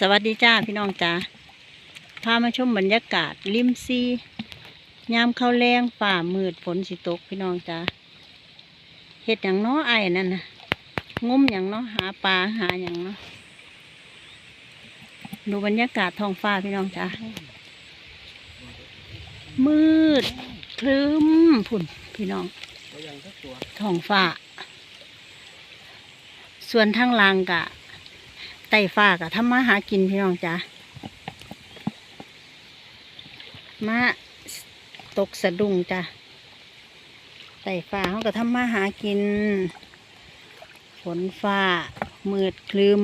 สวัสดีจ้าพี่น้องจ้าพามาชมบรรยากาศริมซียามเข้าแรงฝ่ามืดฝนสิตกพี่น้องจ้าเห็ดอย่างน้อไอ้นั่นนะงมอย่างนาะหาปลาหาอย่างนาะดูบรรยากาศท้องฟ้าพี่น้องจ้ามืดครึ้มผุ่นพี่น้องท้องฟ้า ส่วนทางล่างกะ ไต่ฟ้ากะทำมาหากินพี่น้องจ้ะมาตกสะดุ้งจ้ะไต่ฟ้าเขาก็ทำมาหากิน ฝนฟ้า มืดคลึม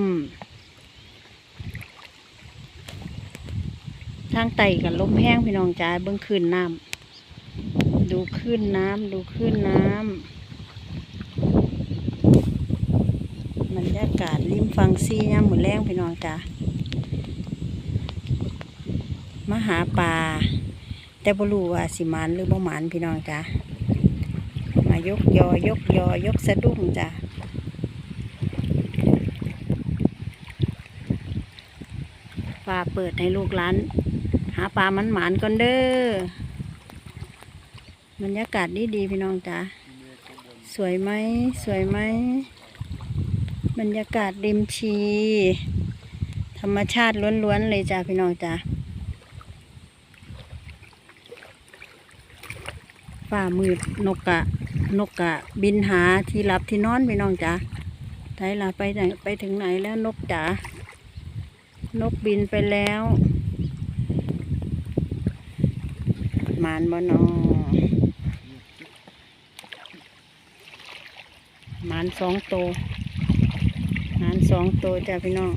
ทางไต่กับลมแห้งพี่น้องจ้าเบื้องขึ้นน้ำดูขึ้นน้ำดูขึ้นน้ำ บรรยากาศริมฟังซีย่ามหมือแรงพี่น้องจ้ะมหาปลาแต่บรูว่าสิมันหรือบ่หมันพี่น้องจ้ะมายกยอยกยอยกสะดุ้งจ้ะปลาเปิดให้ลูกหลาน หาปลามันหมานก่อนเด้อบรรยากาศดีดีพี่น้องจ้ะสวยไหมสวยไหม บรรยากาศริมชี ธรรมชาติล้วนๆเลยจ้าพี่น้องจ้าฝ่ามืดนกกะ นกกะ บินหาที่หลับที่นอนพี่น้องจ้าไทยละไปไหนไปถึงไหนแล้วนกจ๋านกบินไปแล้วมานบ่นอมานสองโตว หารสองตัวจ้าพี่น้อง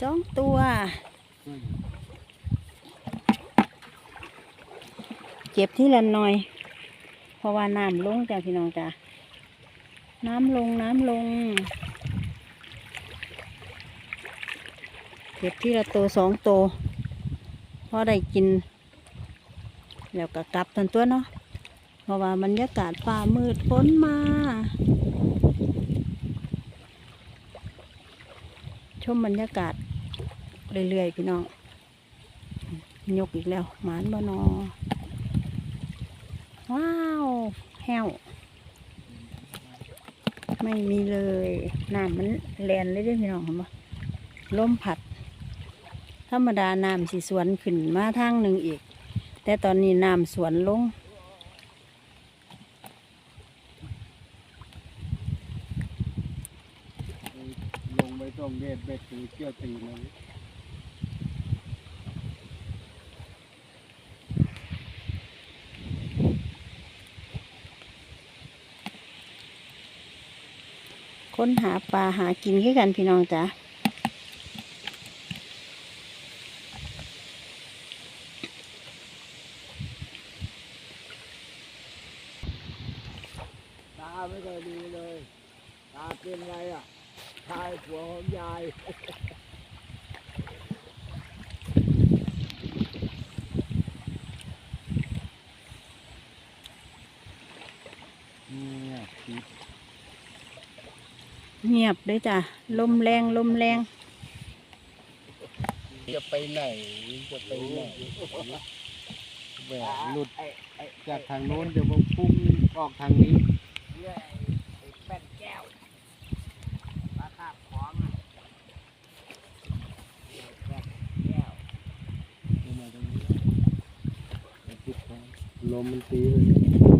สองตัว เก็บที่ละหน่อย เพราะว่าน้ำลงจ้าพี่น้องจ้า น้ำลงน้ำลง เก็บที่ละตัวสองตัวพอได้กิน แล้วก็กลับทันตัวเนาะเพราะว่าบรรยากาศฟ้ามืดฝนมาชมบรรยากาศเรื่อยๆพี่น้องยกอีกแล้วหมานบนอว้าว แห้ว ไม่มีเลยน้ำมันแลนเลยได้พี่น้องเห็นปะลมผัด ธรรมดาน้ำสีสวนขึ้นมาทางหนึ่งอีก แต่ตอนนี้น้ำสวนลงลงไปต้องเบ็ดเบ็ดตีเกี่ยวตีเลย ค้นหาปลาหากินขึ้นกันพี่น้องจ้ะตาไม่เคยดีเลย ตาเป็นไรอะชายผัวของยายเนี่ยติด เงียบเลยจ้ะลมแรงลมแรง จะไปไหนจะไปไหนแหวกหลุดจากทางโน้นเดี๋ยวมันพุ่งออกทางนี้แป้นแก้วปลาคาบของอะแป้นแก้วลงมาตรงนี้แล้วติดแขนลมมันตีเลย